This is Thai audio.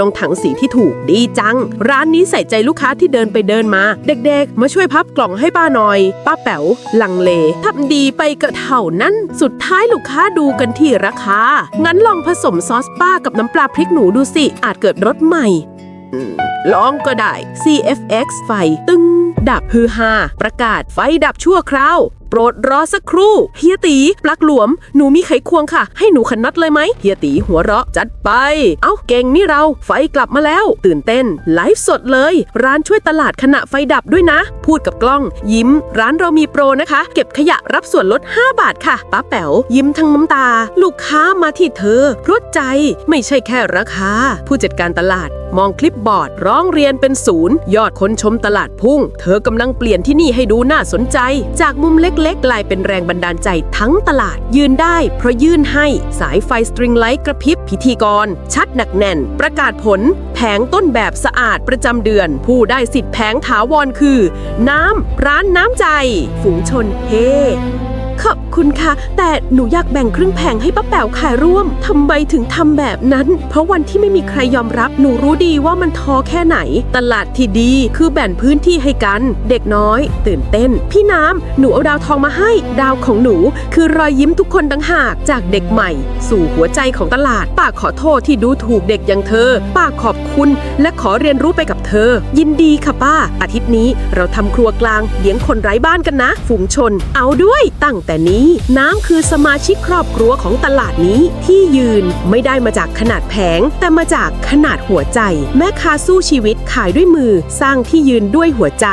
ลงถังสีที่ถูกดีจัง ร้านนี้ใส่ใจลูกค้าที่เดินไปเดินมา เด็กๆ มาช่วยพับกล่องให้ป้าหน่อย ป้าแป๋วลังเลทำดีไปกระเท่านั้น สุดท้ายลูกค้าดูกันที่ราคา งั้นลองผสมซอสป้ากับน้ำปลาพริกหนูดูสิ อาจเกิดรสใหม่ลองก็ได้ CFX ไฟตึง ดับฮือฮาประกาศไฟดับชั่วคราว โปรดรอสักครู่เฮียตีปลักหลวม หนูมีไขควงค่ะ ให้หนูขันน็อตเลยไหมเฮียตีหัวเราะจัดไป เอ้าเก่งนี่เรา ไฟกลับมาแล้ว ตื่นเต้นไลฟ์สดเลย ร้านช่วยตลาดขณะไฟดับด้วยนะ พูดกับกล้อง ยิ้ม ร้านเรามีโปรนะคะ เก็บขยะรับส่วนลด 5 บาทค่ะป้าแป๋วยิ้มทั้งน้ำตา ลูกค้ามาที่เธอเพราะใจไม่ใช่แค่ราคาผู้จัดการตลาด มองคลิปบอร์ด ร้องเรียนเป็นศูนย์ยอดคนชมตลาดพุ่ง เธอกำลังเปลี่ยนที่นี่ให้ดูน่าสนใจ จากมุมเล็กล็กๆ กลายเป็นแรงบันดาลใจทั้งตลาด ยืนได้เพราะยื่นให้สายไฟสตริงไลท์กระพริบพิธีกร ชัดหนักแน่น ประกาศผล แผงต้นแบบสะอาดประจำเดือน ผู้ได้สิทธิ์แผงถาวรคือ น้ำร้านน้ำใจ ฝูงชนเฮ ขอบคุณค่ะ แต่หนูอยากแบ่งครึ่งแผงให้ป้าแป๋วขายร่วมทำไมถึงทำแบบนั้น เพราะวันที่ไม่มีใครยอมรับ หนูรู้ดีว่ามันท้อแค่ไหน ตลาดที่ดีคือแบ่งพื้นที่ให้กัน เด็กน้อย ตื่นเต้น พี่น้ำหนูเอาดาวทองมาให้ ดาวของหนู คือรอยยิ้มทุกคนต่างหากจากเด็กใหม่ สู่หัวใจของตลาดป้าขอโทษที่ดูถูกเด็กอย่างเธอป้าขอบคุณและขอเรียนรู้ไปกับเธอ ยินดีค่ะป้า อาทิตย์นี้เราทำครัวกลางเลี้ยงคนไร้บ้านกันนะ ฝูงชน เอาด้วยตั้งแต่นี้น้ำคือสมาชิกครอบครัวของตลาดนี้ที่ยืนไม่ได้มาจากขนาดแผง แต่มาจากขนาดหัวใจ แม่ค้าสู้ชีวิตขายด้วยมือ สร้างที่ยืนด้วยหัวใจ